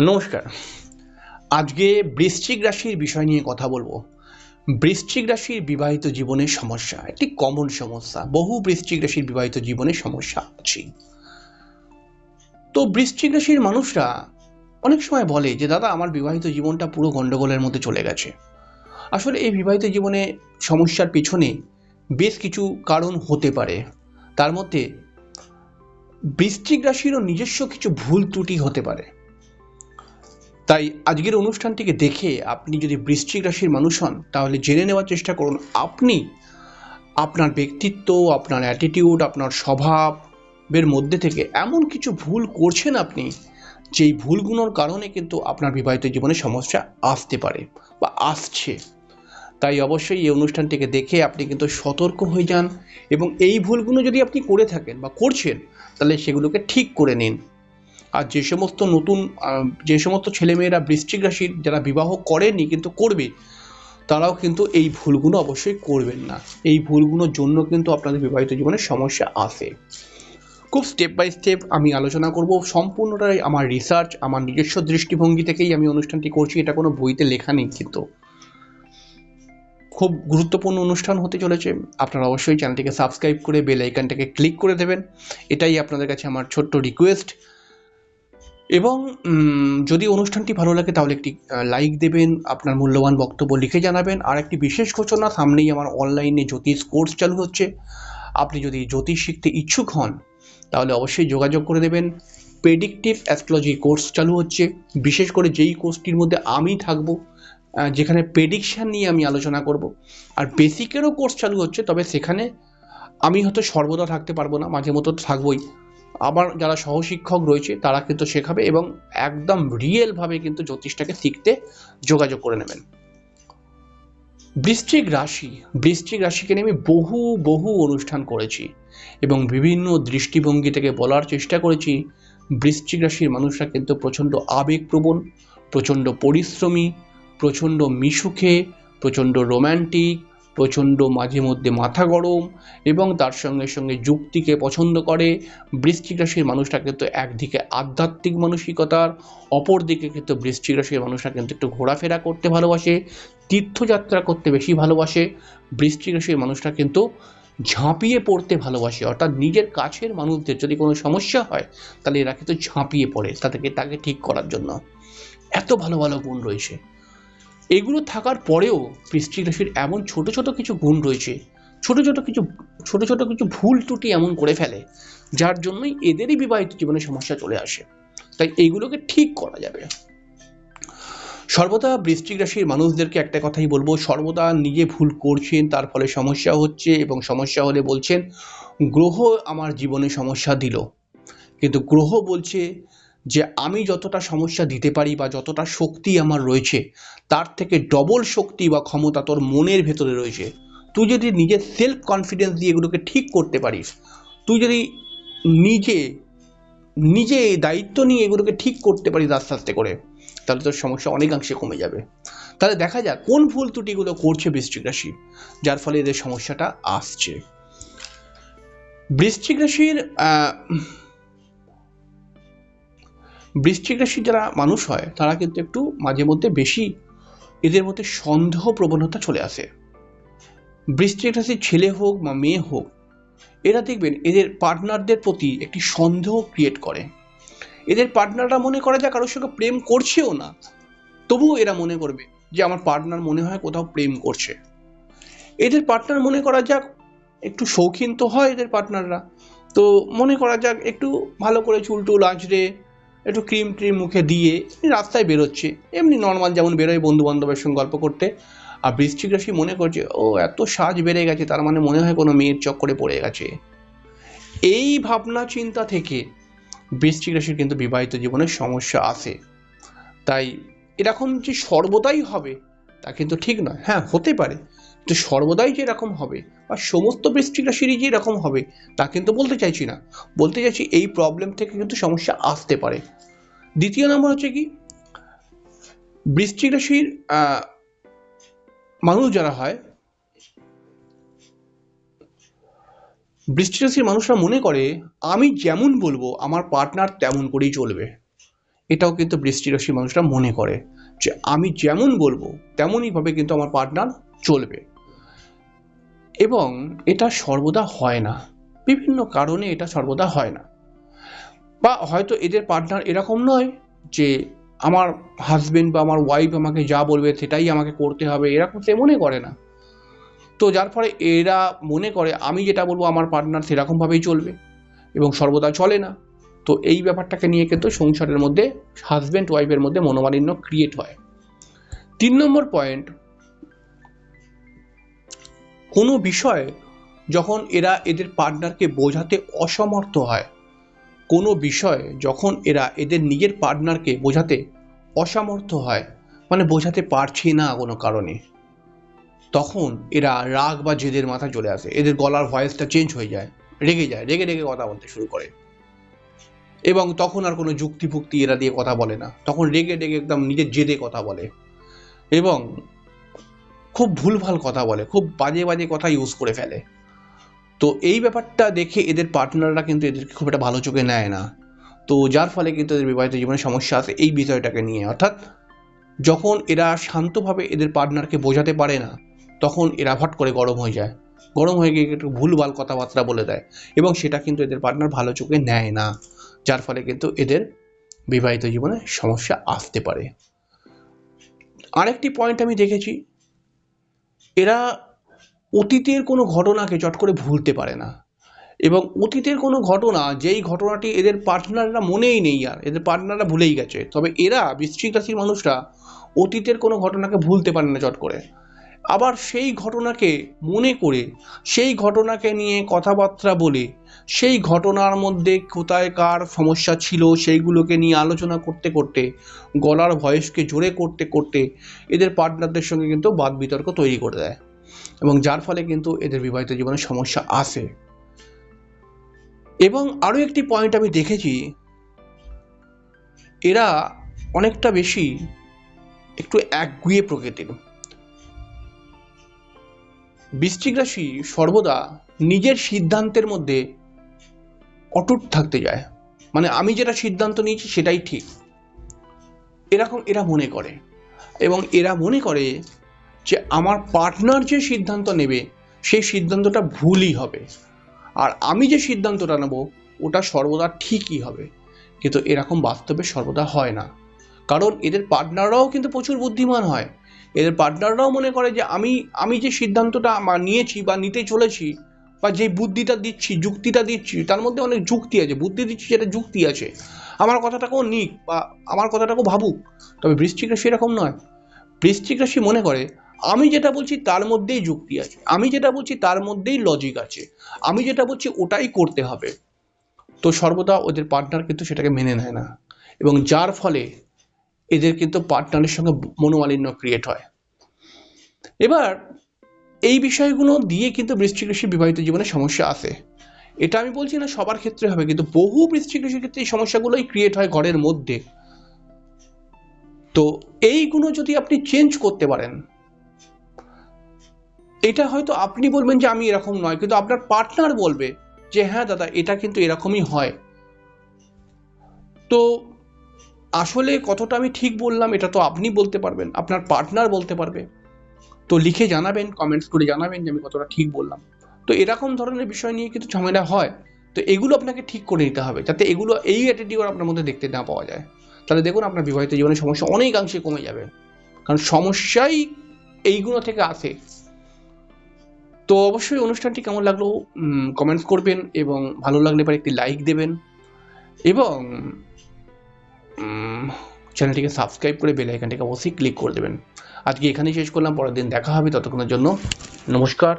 নমস্কার। আজকে বৃশ্চিক রাশির বিষয় নিয়ে কথা বলব। বৃশ্চিক রাশির বিবাহিত জীবনের সমস্যা, একটি কমন সমস্যা। বহু বৃশ্চিক রাশির বিবাহিত জীবনের সমস্যা আছে। তো বৃশ্চিক রাশির মানুষরা অনেক সময় বলে যে, দাদা, আমার বিবাহিত জীবনটা পুরো গণ্ডগোলের মধ্যে চলে গেছে। আসলে এই বিবাহিত জীবনে সমস্যার পিছনে বেশ কিছু কারণ হতে পারে। তার মধ্যে বৃশ্চিক রাশিরও নিজস্ব কিছু ভুল ত্রুটি হতে পারে। তাই আজকের অনুষ্ঠানটিকে দেখে আপনি যদি বৃশ্চিক রাশির মানুষ হন, তাহলে জেনে নেওয়ার চেষ্টা করুন, আপনি আপনার ব্যক্তিত্ব, আপনার অ্যাটিটিউড আপনার স্বভাবের মধ্যে থেকে এমন কিছু ভুল করছেন আপনি, যেই ভুলগুলোর কারণে কিন্তু আপনার বিবাহিত জীবনে সমস্যা আসতে পারে বা আসছে। তাই অবশ্যই এই অনুষ্ঠানটিকে দেখে আপনি কিন্তু সতর্ক হয়ে যান এবং এই ভুলগুলো যদি আপনি করে থাকেন বা করছেন, তাহলে সেগুলোকে ঠিক করে নিন। আর যে সমস্ত নতুন যে সমস্ত ছেলেমেয়েরা বৃশ্চিক রাশির যারা বিবাহ করেনি কিন্তু করবে, তারাও কিন্তু এই ভুলগুলো অবশ্যই করবেন না। এই ভুলগুলোর জন্য কিন্তু আপনাদের বিবাহিত জীবনে সমস্যা আসে খুব স্টেপ বাই স্টেপ আমি আলোচনা করব। সম্পূর্ণটাই আমার রিসার্চ আমার নিজস্ব দৃষ্টিভঙ্গি থেকেই আমি অনুষ্ঠানটি করছি। এটা কোনো বইতে লেখা নেই কিন্তু। খুব গুরুত্বপূর্ণ অনুষ্ঠান হতে চলেছে। আপনারা অবশ্যই চ্যানেলটিকে সাবস্ক্রাইব করে বেল আইকনটাকে ক্লিক করে দেবেন। এটাই আপনাদের কাছে আমার ছোট্ট রিকোয়েস্ট এবং যদি অনুষ্ঠানটি ভালো লাগে তাহলে একটি লাইক দেবেন, আপনার মূল্যবান বক্তব্য লিখে জানাবেন, আর একটি বিশেষ ঘোষণা, সামনেই আমার অনলাইনে জ্যোতিষ কোর্স চালু হচ্ছে। আপনি যদি জ্যোতিষ শিখতে ইচ্ছুক হন, তাহলে অবশ্যই যোগাযোগ করে দেবেন। প্রেডিকটিভ অ্যাস্ট্রোলজি কোর্স চালু হচ্ছে। বিশেষ করে যেই কোর্সটির মধ্যে আমি থাকব যেখানে প্রেডিকশান নিয়ে আমি আলোচনা করব। আর বেসিকেরও কোর্স চালু হচ্ছে, তবে সেখানে আমি হয়তো সর্বদা থাকতে পারব না মাঝে মতো থাকবোই। আবার যারা সহশিক্ষক রয়েছে, তারা কিন্তু শেখাবে এবং একদম রিয়েলভাবে কিন্তু জ্যোতিষটাকে শিখতে যোগাযোগ করে নেবেন। বৃষ্টিক রাশি বৃষ্টিক রাশিকে নিয়ে আমি বহু বহু অনুষ্ঠান করেছি এবং বিভিন্ন দৃষ্টিভঙ্গি থেকে বলার চেষ্টা করেছি। বৃশ্চিক রাশির মানুষরা কিন্তু প্রচণ্ড আবেগপ্রবণ, প্রচণ্ড পরিশ্রমী, প্রচণ্ড মিশুখে প্রচণ্ড রোম্যান্টিক প্রচণ্ড মাঝে মধ্যে মাথা গরম এবং তার সঙ্গে সঙ্গে যুক্তিকে পছন্দ করে। বৃশ্চিক রাশির মানুষরা কিন্তু একদিকে আধ্যাত্মিক মানসিকতার অপর দিকে কিন্তু বৃশ্চিক রাশির মানুষরা কিন্তু একটু ঘোরাফেরা করতে ভালোবাসে, তীর্থযাত্রা করতে বেশি ভালোবাসে। বৃশ্চিক রাশির মানুষরা কিন্তু ঝাঁপিয়ে পড়তে ভালোবাসে, অর্থাৎ নিজের কাছের মানুষদের যদি কোনো সমস্যা হয়, তাহলে এরা কিন্তু ঝাঁপিয়ে পড়ে, তাদেরকে, তাকে ঠিক করার জন্য। এত ভালো ভালো গুণ রয়েছে। এগুলো থাকার পরেও রাশির এমন ছোট ছোট কিছু গুণ রয়েছে, ছোট ছোট কিছু, ছোট ছোট কিছু ভুল ত্রুটি এমন করে ফেলে, যার জন্যই এদেরই বিবাহিত জীবনে সমস্যা চলে আসে। তাই এইগুলোকে ঠিক করা যাবে। সর্বদা বৃশ্চিক রাশির মানুষদেরকে একটা কথাই বলব, সর্বদা নিজে ভুল করছেন, তার ফলে সমস্যা হচ্ছে এবং সমস্যা হলে বলছেন, গ্রহ আমার জীবনে সমস্যা দিল। কিন্তু গ্রহ বলছে যে আমি যতটা সমস্যা দিতে পারি বা যতটা শক্তি আমার রয়েছে, তার থেকে ডবল শক্তি বা ক্ষমতা তোর মনের ভেতরে রয়েছে। তুই যদি নিজের সেলফ কনফিডেন্স দিয়ে এগুলোকে ঠিক করতে পারিস, তুই যদি নিজে নিজে দায়িত্ব নিয়ে এগুলোকে ঠিক করতে পারিস আস্তে আস্তে করে, তাহলে তোর সমস্যা অনেকাংশে কমে যাবে। তাহলে দেখা যাক কোন ভুল ত্রুটিগুলো করছে বৃশ্চিক রাশি, যার ফলে এদের সমস্যাটা আসছে। বৃশ্চিক রাশির বৃশ্চিক রাশির যারা মানুষ হয়, তারা কিন্তু একটু মাঝে মধ্যে বেশি এদের মধ্যে সন্দেহ প্রবণতা চলে আসে। বৃশ্চিক রাশির ছেলে হোক বা মেয়ে হোক, এরা দেখবেন এদের পার্টনারদের প্রতি একটি সন্দেহ ক্রিয়েট করে। এদের পার্টনাররা মনে করে যে কারোর সঙ্গে প্রেম করছেও না। তবুও এরা মনে করবে যে আমার পার্টনার মনে হয় কোথাও প্রেম করছে। এদের পার্টনার মনে করা যাক একটু শৌখিন তো হয় এদের পার্টনাররা। তো মনে করা যাক একটু ভালো করে চুল টুল আঁচড়ে একটু ক্রিম ট্রিম মুখে দিয়ে রাস্তায় বেরোচ্ছে। এমনি নর্মাল যেমন বেরোয় বন্ধু বান্ধবের সঙ্গে গল্প করতে। আর বৃশ্চিক রাশি মনে করছে, ও, এত সাজ বেড়ে গেছে, তার মানে মনে হয় কোনো মেয়ের চক্করে পড়ে গেছে। এই ভাবনা চিন্তা থেকে বৃশ্চিক রাশির কিন্তু বিবাহিত জীবনে সমস্যা আসে। তাই এরকম যে সর্বদাই হবে, তা কিন্তু ঠিক নয়। হ্যাঁ হতে পারে। তো সর্বদাই যে এরকম হবে বা সমস্ত বৃশ্চিক রাশিরই যে এরকম হবে, তা কিন্তু বলতে চাইছি না। বলতে চাইছি এই প্রবলেম থেকে কিন্তু সমস্যা আসতে পারে। দ্বিতীয় নম্বর হচ্ছে কি? বৃশ্চিক রাশির মানুষ যারা হয় বৃষ্টি রাশির মানুষরা মনে করে, আমি যেমন বলব, আমার পার্টনার তেমন করেই চলবে। এটাও কিন্তু বৃষ্টি রাশির মানুষরা মনে করে যে, আমি যেমন বলব তেমনইভাবে কিন্তু আমার পার্টনার চলবে। এবং এটা সর্বদা হয় না। বিভিন্ন কারণে এটা সর্বদা হয় না। বা হয়তো এদের পার্টনার এরকম নয় যে আমার হাজবেন্ড বা আমার ওয়াইফ আমাকে যা বলবে সেটাই আমাকে করতে হবে, এরকম সে মনে করে না। তো যার ফলে এরা মনে করে, আমি যেটা বলব আমার পার্টনার সেরকমভাবেই চলবে এবং সর্বদা চলে না। তো এই ব্যাপারটাকে নিয়ে কিন্তু সংসারের মধ্যে হাজব্যান্ড ওয়াইফের মধ্যে মনোমালিন্য ক্রিয়েট হয়। তিন নম্বর পয়েন্ট কোনো বিষয়ে যখন এরা এদের পার্টনারকে বোঝাতে অসমর্থ হয়, কোনো বিষয়ে যখন এরা এদের নিজের পার্টনারকে বোঝাতে অসমর্থ হয় মানে বোঝাতে পারছে না কোনো কারণে, তখন এরা রাগ বা জেদের মাথা চলে আসে। এদের গলার ভয়েসটা চেঞ্জ হয়ে যায়, রেগে যায়, রেগে রেগে কথা বলতে শুরু করে। এবং তখন আর কোনো যুক্তি ফুক্তি এরা দিয়ে কথা বলে না। তখন রেগে রেগে একদম নিজের জেদে কথা বলে। এবং খুব ভুলভাল কথা বলে, খুব বাজে বাজে কথা ইউজ করে ফেলে। তো এই ব্যাপারটা দেখে এদের পার্টনাররা কিন্তু এদেরকে খুব একটা ভালো চোখে নেয় না। তো যার ফলে কিন্তু এদের বিবাহিত জীবনে সমস্যা আসে এই বিষয়টাকে নিয়ে। অর্থাৎ যখন এরা শান্তভাবে এদের পার্টনারকে বোঝাতে পারে না, তখন এরা হট করে গরম হয়ে যায়। গরম হয়ে গিয়ে একটু ভুলভাল কথাবার্তা বলে দেয় এবং সেটা কিন্তু এদের পার্টনার ভালো চোখে নেয় না, যার ফলে কিন্তু এদের বিবাহিত জীবনে সমস্যা আসতে পারে। আরেকটি পয়েন্ট আমি দেখেছি এরা অতীতের কোনো ঘটনাকে চট করে ভুলতে পারে না। এবং অতীতের কোনো ঘটনা, যেই ঘটনাটি এদের পার্টনাররা মনেই নেই আর, এদের পার্টনাররা ভুলেই গেছে। তবে এরা বৃশ্চিক রাশির মানুষরা অতীতের কোনো ঘটনাকে ভুলতে পারে না চট করে। আবার সেই ঘটনাকে মনে করে, সেই ঘটনাকে নিয়ে কথাবার্তা বলে সেই ঘটনার মধ্যে কোথায় কার সমস্যা ছিল সেইগুলোকে নিয়ে আলোচনা করতে করতে, গলার ভয়েসকে জোরে করতে করতে এদের পার্টনারদের সঙ্গে কিন্তু বাদ বিতর্ক তৈরি করে দেয়। এবং যার ফলে কিন্তু এদের বিবাহিত জীবনে সমস্যা আসে। এবং আরও একটি পয়েন্ট আমি দেখেছি, এরা অনেকটা বেশি একটু একগুয়ে প্রকৃতির। বৃশ্চিক রাশি সর্বদা নিজের সিদ্ধান্তের মধ্যে অটুট থাকতে যায়। মানে আমি যেটা সিদ্ধান্ত নিয়েছি সেটাই ঠিক। এরকম এরা মনে করে। এবং এরা মনে করে যে আমার পার্টনার যে সিদ্ধান্ত নেবে, সেই সিদ্ধান্তটা ভুলই হবে। আর আমি যে সিদ্ধান্তটা নেব, ওটা সর্বদা ঠিকই হবে। কিন্তু এরকম বাস্তবে সর্বদা হয় না। কারণ এদের পার্টনাররাও কিন্তু প্রচুর বুদ্ধিমান হয়। এদের পার্টনাররাও মনে করে যে আমি আমি যে সিদ্ধান্তটা নিয়েছি বা নিতে চলেছি বা যে বুদ্ধিটা দিচ্ছি, যুক্তিটা দিচ্ছি, তার মধ্যে অনেক যুক্তি আছে। বুদ্ধি দিচ্ছি যেটা যুক্তি আছে। আমার কথাটাকেও নিক বা আমার কথাটাকেও ভাবুক। তবে বৃশ্চিক রাশি এরকম নয়। বৃশ্চিক রাশি মনে করে, আমি যেটা বলছি তার মধ্যেই যুক্তি আছে। আমি যেটা বলছি তার মধ্যেই লজিক আছে। আমি যেটা বলছি ওটাই করতে হবে। তো সর্বদা ওদের পার্টনার কিন্তু সেটাকে মেনে নেয় না। এবং যার ফলে এদের কিন্তু পার্টনারের সঙ্গে মনোমালিন্য ক্রিয়েট হয়। এবার এই বিষয়গুলো দিয়ে কিন্তু বৃশ্চিক রাশির বিবাহিত জীবনে সমস্যা আসে এটা আমি বলছি না সবার ক্ষেত্রে হবে, কিন্তু বহু বৃশ্চিক রাশির ক্ষেত্রে এই সমস্যাগুলোই ক্রিয়েট হয় ঘরের মধ্যে। তো এইগুলো যদি আপনি চেঞ্জ করতে পারেন, এটা হয়তো আপনি বলবেন যে আমি এরকম নয়, কিন্তু আপনার পার্টনার বলবে যে হ্যাঁ দাদা, এটা কিন্তু এরকমই হয়। তো আসলে কতটা আমি ঠিক বললাম, এটা তো আপনি বলতে পারবেন, আপনার পার্টনার বলতে পারবে। তো লিখে জানাবেন কমেন্টস করে জানাবেন যে আমি কতটা ঠিক বললাম। তো এরকম ধরনের বিষয় নিয়ে কিন্তু ঝামেলা হয়। তো এগুলো আপনাকে ঠিক করে নিতে হবে যাতে এগুলো, এই অ্যাটিটিউড আপনার মধ্যে দেখতে না পাওয়া যায়। তাহলে দেখুন আপনার বিবাহিত জীবনের সমস্যা অনেকাংশে কমে যাবে। কারণ সমস্যাই এইগুলো থেকে আসে। তো অবশ্যই অনুষ্ঠানটি কেমন লাগল কমেন্টস করবেন এবং ভালো লাগলে পরে একটি লাইক দেবেন। এবং চ্যানেলটিকে সাবস্ক্রাইব করে বেল আইকনটিকে অবশ্যই ক্লিক করে দেবেন। আজকে এখানেই শেষ করলাম, পরের দিন দেখা হবে ততক্ষণের জন্য। নমস্কার।